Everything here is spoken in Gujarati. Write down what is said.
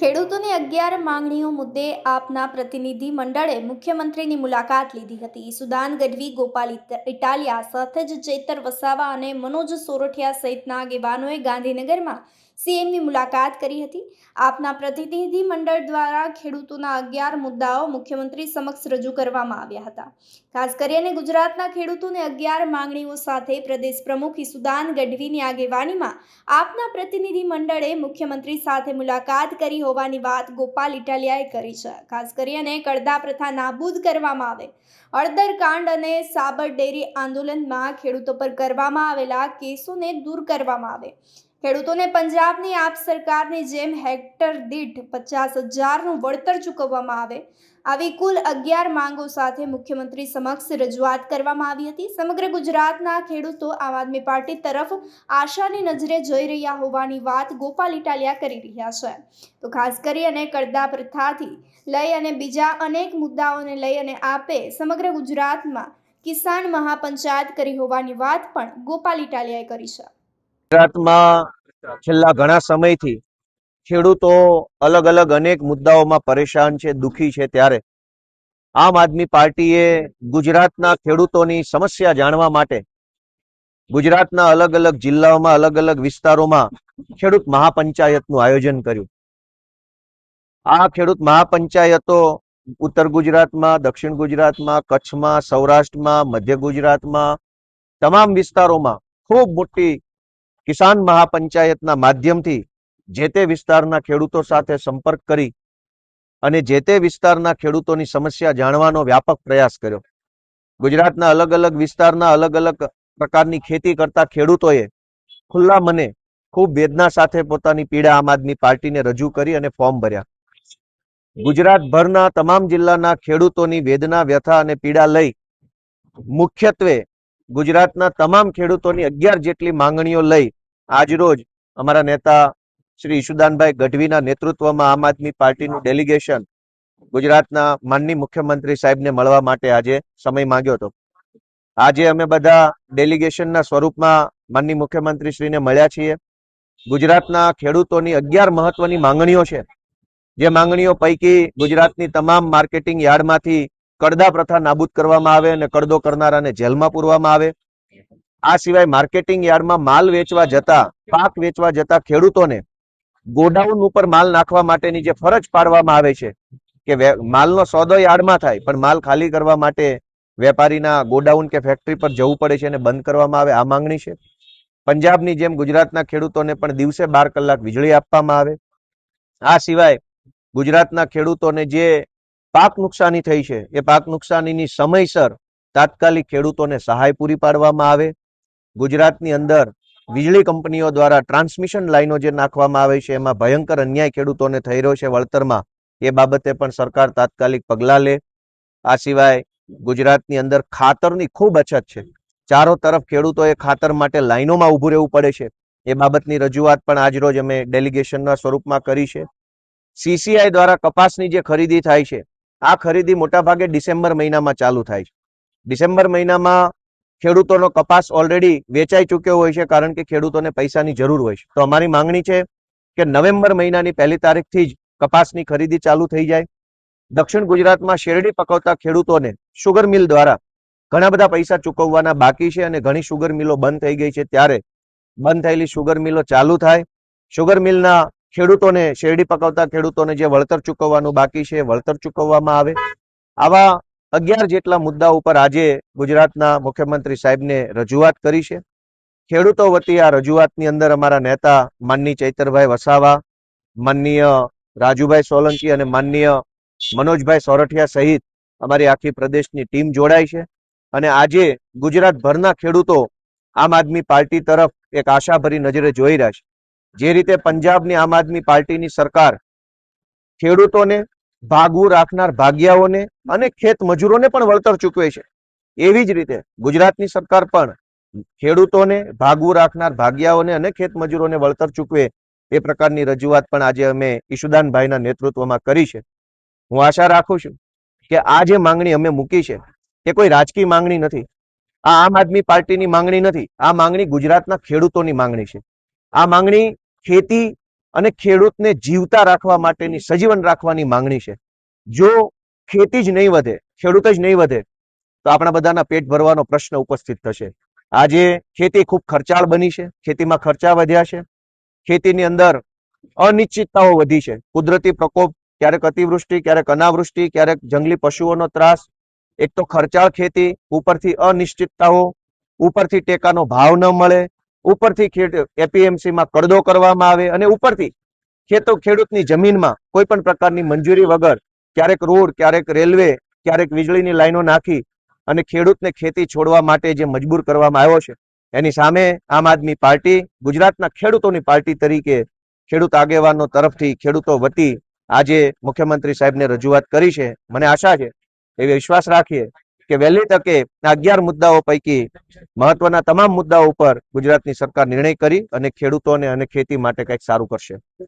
ખેડૂતોની અગિયાર માંગણીઓ મુદ્દે આપના પ્રતિનિધિ મંડળે મુખ્યમંત્રીની મુલાકાત લીધી હતી. સુદાન ગઢવી, ગોપાલ ઇટાલિયા સાથે જ ચેતર વસાવા અને મનોજ સોરઠિયા સહિતના આગેવાનોએ ગાંધીનગરમાં સીએમની મુલાકાત કરી હતી. આપના પ્રતિનિધિ મંડળ દ્વારા ખેડૂતોના અગિયાર મુદ્દાઓ મુખ્યમંત્રી સમક્ષ રજૂ કરવામાં આવ્યા હતા. ખાસ કરીને ગુજરાતના ખેડૂતોને અગિયાર માંગણીઓ સાથે પ્રદેશ પ્રમુખ ઈસુદાન ગઢવીની આગેવાનીમાં આપના પ્રતિનિધિ મંડળે મુખ્યમંત્રી સાથે મુલાકાત કરી હોવાની વાત ગોપાલ ઇટાલિયાએ કરી છે. ખાસ કરીને કડદા પ્રથા નાબૂદ કરવામાં આવે. અડદર કાંડ અને સાબર ડેરી આંદોલનમાં ખેડૂતો પર કરવામાં આવેલા કેસોને દૂર કરવામાં આવે. ખેડૂતોને પંજાબની આપ સરકારની જેમ હેક્ટર દીઠ પચાસ હજારનું વળતર ચૂકવવામાં આવે, આવી કુલ અગિયાર માંગો સાથે મુખ્યમંત્રી સમક્ષ રજૂઆત કરવામાં આવી હતી. સમગ્ર ગુજરાતના ખેડૂતો આમ આદમી પાર્ટી તરફ આશાની નજરે જોઈ રહ્યા હોવાની વાત ગોપાલ ઇટાલિયા કરી રહ્યા છે. તો ખાસ કરી અને કરદા પ્રથાથી લઈ અને બીજા અનેક મુદ્દાઓને લઈ અને આપે સમગ્ર ગુજરાતમાં કિસાન મહાપંચાયત કરી હોવાની વાત પણ ગોપાલ ઇટાલિયાએ કરી છે. ગુજરાતમાં છેલ્લા ઘણા સમયથી ખેડૂતો અલગ અલગ અનેક મુદ્દાઓમાં પરેશાન છે, દુખી છે ત્યારે. આમ આદમી પાર્ટીએ ગુજરાતના ખેડૂતોની સમસ્યા જાણવા માટે ગુજરાતના અલગ અલગ જિલ્લાઓમાં અલગ અલગ વિસ્તારોમાં ખેડૂત મહાપંચાયતનું આયોજન કર્યું. આ ખેડૂત મહાપંચાયતો ઉત્તર ગુજરાતમાં, દક્ષિણ ગુજરાતમાં, કચ્છમાં, સૌરાષ્ટ્રમાં, મધ્ય ગુજરાતમાં, તમામ વિસ્તારોમાં ખૂબ મોટી કિસાન મહાપંચાયતના માધ્યમથી જે તે વિસ્તારના ખેડૂતો સાથે સંપર્ક કરી અને જે તે વિસ્તારના ખેડૂતોની સમસ્યા જાણવાનો વ્યાપક પ્રયાસ કર્યો. ગુજરાતના અલગ અલગ વિસ્તારના અલગ અલગ પ્રકારની ખેતી કરતા ખેડૂતોએ ખુલ્લા મને ખૂબ વેદના સાથે પોતાની પીડા આમ આદમી પાર્ટીને રજૂ કરી અને ફોર્મ ભર્યા. ગુજરાતભરના તમામ જિલ્લાના ખેડૂતોની વેદના વ્યથા અને પીડા લઈ મુખ્યત્વે ગુજરાતના તમામ ખેડૂતોની અગિયાર જેટલી માંગણીઓ લઈ આજરોજ અમારા નેતા શ્રી ઈશુદાનભાઈ ગઢવીના નેતૃત્વમાં આમ આદમી પાર્ટીનું ડેલિગેશન ગુજરાતના માનની મુખ્યમંત્રી સાહેબને મળવા માટે આજે સમય માંગ્યો હતો. આજે અમે બધા ડેલિગેશનના સ્વરૂપમાં માનની મુખ્યમંત્રી શ્રીને મળ્યા છીએ. ગુજરાતના ખેડૂતોની અગિયાર મહત્વની માંગણીઓ છે. જે માંગણીઓ પૈકી ગુજરાતની તમામ માર્કેટિંગ યાર્ડમાંથી કડદા પ્રથા નાબૂદ કરવામાં આવે અને કડદો કરનારાને જેલમાં પૂરવામાં આવે. આ સિવાય માર્કેટિંગ યાર્ડમાં માલ વેચવા જતા, પાક વેચવા જતા ખેડૂતોને ગોડાઉન ઉપર માલ નાખવા માટેની જે ફરજ પાડવામાં આવે છે કે માલનો સોદો યાર્ડમાં થાય, પણ માલ ખાલી કરવા માટે વેપારીના ગોડાઉન કે ફેક્ટરી પર જવું પડે છે અને બંધ કરવામાં આવે, આ માંગણી છે. પંજાબની જેમ ગુજરાતના ખેડૂતોને પણ દિવસે બાર કલાક વીજળી આપવામાં આવે. આ સિવાય ગુજરાતના ખેડૂતોને જે પાક નુકસાની થઈ છે. એ પાક નુકસાનીની સમયસર તાત્કાલિક ખેડૂતોને સહાય પૂરી પાડવામાં આવે. ગુજરાતની અંદર વીજળી કંપનીઓ દ્વારા ટ્રાન્સમિશન લાઈનો જે નાખવામાં આવે છે, એમાં ભયંકર અન્યાય ખેડૂતોને થઈ રહ્યો છે વળતરમાં. એ બાબતે પણ સરકાર તાત્કાલિક પગલાં લે. આ સિવાય ગુજરાતની અંદર ખાતરની ખૂબ અછત છે. ચારો તરફ ખેડૂતોએ ખાતર માટે લાઈનોમાં ઊભું રહેવું પડે છે. એ બાબતની રજૂઆત પણ આજરોજ અમે ડેલિગેશનના સ્વરૂપમાં કરી છે. સીસીઆઈ દ્વારા કપાસની જે ખરીદી થાય છે આ ખરીદી મોટાભાગે ડિસેમ્બર મહિનામાં ચાલુ થાય છે. ડિસેમ્બર મહિનામાં ખેડૂતોનો કપાસ ઓલરેડી વેચાઈ ચૂક્યો હોય છે કારણ કે ખેડૂતોને પૈસાની જરૂર હોય છે. તો અમારી માંગણી છે કે નવેમ્બર મહિનાની પહેલી તારીખથી જ કપાસની ખરીદી ચાલુ થઈ જાય. દક્ષિણ ગુજરાતમાં શેરડી પકવતા ખેડૂતોને સુગર મિલ દ્વારા ઘણા બધા પૈસા ચૂકવવાના બાકી છે અને ઘણી સુગર મિલો બંધ થઈ ગઈ છે. ત્યારે બંધ થયેલી સુગર મિલો ચાલુ થાય. શુગર મિલના ખેડૂતોને શેરડી પકવતા ખેડૂતોને જે વળતર ચૂકવવાનું બાકી છે વળતર ચૂકવવામાં આવે. આવા અગિયાર જેટલા મુદ્દા ઉપર આજે ગુજરાતના મુખ્યમંત્રી સાહેબને રજૂઆત કરી છે. ખેડૂતો વતી આ રજૂઆતની અંદર અમારા નેતા માનની ચૈતરભાઈ વસાવા, માનનીય રાજુભાઈ સોલંકી અને માનનીય મનોજભાઈ સોરઠિયા સહિત અમારી આખી પ્રદેશની ટીમ જોડાઈ છે. અને આજે ગુજરાતભરના ખેડૂતો આમ આદમી પાર્ટી તરફ એક આશાભરી નજરે જોઈ રહ્યા છે. જે રીતે પંજાબની આમ આદમી પાર્ટીની સરકાર ખેડૂતોને ભાગવું રાખનાર ભાગિયાઓને અને ખેત મજૂરોને પણ વળતર ચૂકવે છે. એવી જ રીતે ગુજરાતની સરકાર પણ ખેડૂતોને ભાગવું રાખનાર ભાગિયાઓને અને ખેત મજૂરોને વળતર ચૂકવે એ પ્રકારની રજૂઆત પણ આજે અમે ઈશુદાનભાઈના નેતૃત્વમાં કરી છે. હું આશા રાખું છું કે આ જે માંગણી અમે મૂકી છે એ કોઈ રાજકીય માંગણી નથી. આ આમ આદમી પાર્ટીની માંગણી નથી. આ માંગણી ગુજરાતના ખેડૂતોની માંગણી છે. આ માંગણી ખેતી અને ખેડૂતને જીવતા રાખવા માટેની, સજીવન રાખવાની માંગણી છે. જો ખેતી જ નહીં વધે, ખેડૂત જ નહીં વધે, તો આપણા બધાના પેટ ભરવાનો પ્રશ્ન ઉપસ્થિત થશે. આજે ખેતી ખૂબ ખર્ચાળ બની છે, ખેતીમાં ખર્ચા વધ્યા છે, ખેતીની અંદર અનિશ્ચિતતાઓ વધી છે. કુદરતી પ્રકોપ ક્યારેક અતિવૃષ્ટિ, ક્યારેક અનાવૃષ્ટિ, ક્યારેક જંગલી પશુઓનો ત્રાસ. એક તો ખર્ચાળ ખેતી, ઉપરથી અનિશ્ચિતતાઓ, ઉપરથી ટેકાનો ભાવ ન મળે ઉપરથી એપીએમસીમાં કરવામાં આવે અને ઉપરથી ખેતો ખેડૂતની જમીનમાં કોઈ પણ પ્રકારની મંજૂરી વગર ક્યારેક રોડ, ક્યારેક રેલવે, ક્યારેક વીજળીની લાઈનો નાખી અને ખેડૂતને ખેતી છોડવા માટે જે મજબૂર કરવામાં આવ્યો છે. એની સામે આમ આદમી પાર્ટી, ગુજરાતના ખેડૂતોની પાર્ટી તરીકે ખેડૂત આગેવાનો તરફથી ખેડૂતો વતી આજે મુખ્યમંત્રી સાહેબને રજૂઆત કરી છે. મને આશા છે એ વિશ્વાસ રાખીએ કે વહેલી તકે અગિયાર મુદ્દાઓ પૈકી મહત્વના તમામ મુદ્દાઓ ઉપર ગુજરાતની સરકાર નિર્ણય કરી અને ખેડૂતોને અને ખેતી માટે કંઈક સારું કરશે.